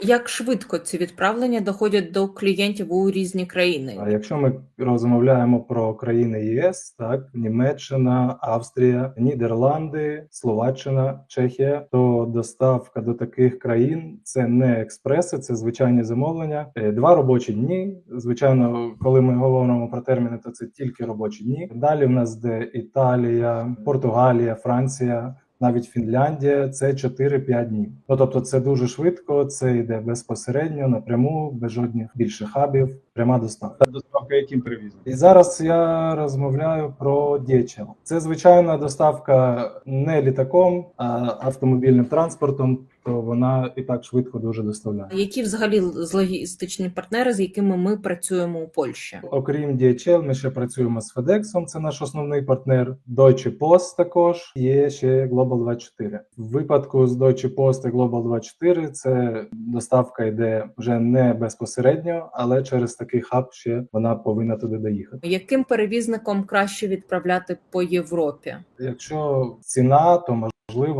Як швидко ці відправлення доходять до клієнтів у різні країни? А якщо ми розмовляємо про країни ЄС, так Німеччина, Австрія, Нідерланди, Словаччина, Чехія, то доставка до таких країн це не експреси, це звичайні замовлення. Е, Два робочі дні. Звичайно, коли ми говоримо про терміни, то це тільки робочі дні. Далі в нас де Італія, Португалія, Франція. Навіть Фінляндія це 4-5 днів. Ну тобто, це дуже швидко. Це йде безпосередньо напряму, без жодних більше хабів, пряма доставка. Доставка яким привізом? І зараз я розмовляю про DHL. Це звичайна доставка не літаком, а автомобільним транспортом. То вона і так швидко дуже доставляє. Які взагалі логістичні партнери, з якими ми працюємо у Польщі? Окрім DHL, ми ще працюємо з FedEx, це наш основний партнер. Deutsche Post також є ще Global 24. В випадку з Deutsche Post і Global 24 це доставка йде вже не безпосередньо, але через такий хаб ще вона повинна туди доїхати. Яким перевізником краще відправляти по Європі? Якщо ціна, то можливо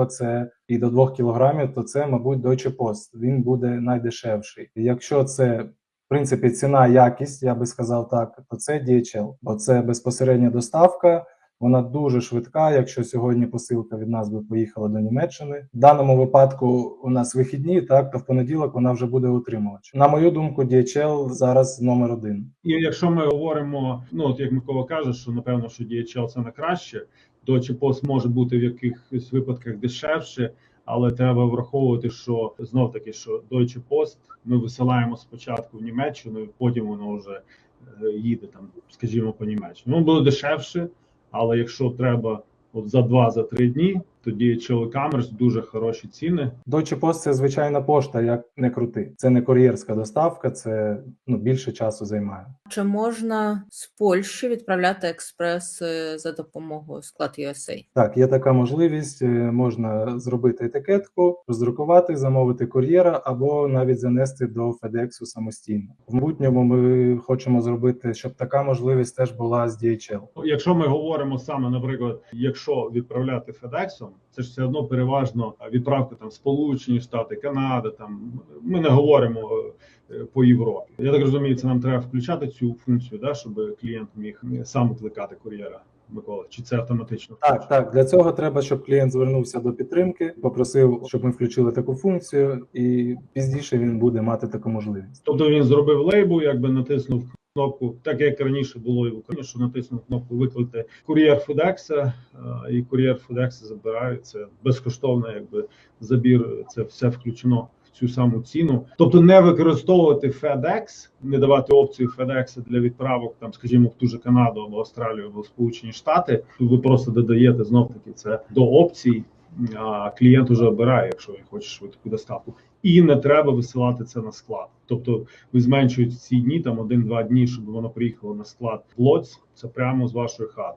це і до 2 кілограмів, то це, мабуть, Deutsche Post. Він буде найдешевший. Якщо це в принципі ціна, якість, я би сказав так, то це DHL, бо це безпосередня доставка. Вона дуже швидка. Якщо сьогодні посилка від нас би поїхала до Німеччини, в даному випадку у нас вихідні, так то в понеділок вона вже буде утримувач. На мою думку, DHL зараз номер один. І якщо ми говоримо, ну от як Микола каже, що напевно, що DHL це на краще, Deutsche пост може бути в якихось випадках дешевше, але треба враховувати, що знов таки, що Deutsche Post ми висилаємо спочатку в Німеччину, потім воно вже е, їде там, скажімо, по Німеччину. Воно буде дешевше, але якщо треба от за два за три дні, то DHL і дуже хороші ціни. Deutsche Post – це звичайна пошта, як не крути. Це не кур'єрська доставка, це ну більше часу займає. Чи можна з Польщі відправляти експреси за допомогою склад USA? Так, є така можливість. е, Можна зробити етикетку, роздрукувати, замовити кур'єра або навіть занести до FedEx самостійно. В майбутньому ми хочемо зробити, щоб така можливість теж була з DHL. Якщо ми говоримо саме, наприклад, якщо відправляти Федексом, це ж все одно переважно відправка там Сполучені Штати, Канада. Там ми не говоримо е, по Європі. Я так розумію, це нам треба включати цю функцію, да, щоб клієнт міг сам викликати кур'єра. Микола, чи це автоматично? Так, так для цього треба, щоб клієнт звернувся до підтримки, попросив, щоб ми включили таку функцію, і пізніше він буде мати таку можливість. Тобто він зробив лейбу, якби натиснув кнопку, так як раніше було і в Україні, що натиснув кнопку викликати кур'єр Федекса, і кур'єр Федекса забирає це безкоштовно, якби забір. Це все включено в цю саму ціну. Тобто не використовувати FedEx, не давати опцію FedEx для відправок, там, скажімо, в ту же Канаду або Австралію або Сполучені Штати. Ви просто додаєте знов таки це до опцій. А клієнт уже обирає, якщо він хоче швидку доставку, і не треба висилати це на склад. Тобто ви зменшуєте ці дні, там один-два дні, щоб воно приїхало на склад Лоць, це прямо з вашої хати.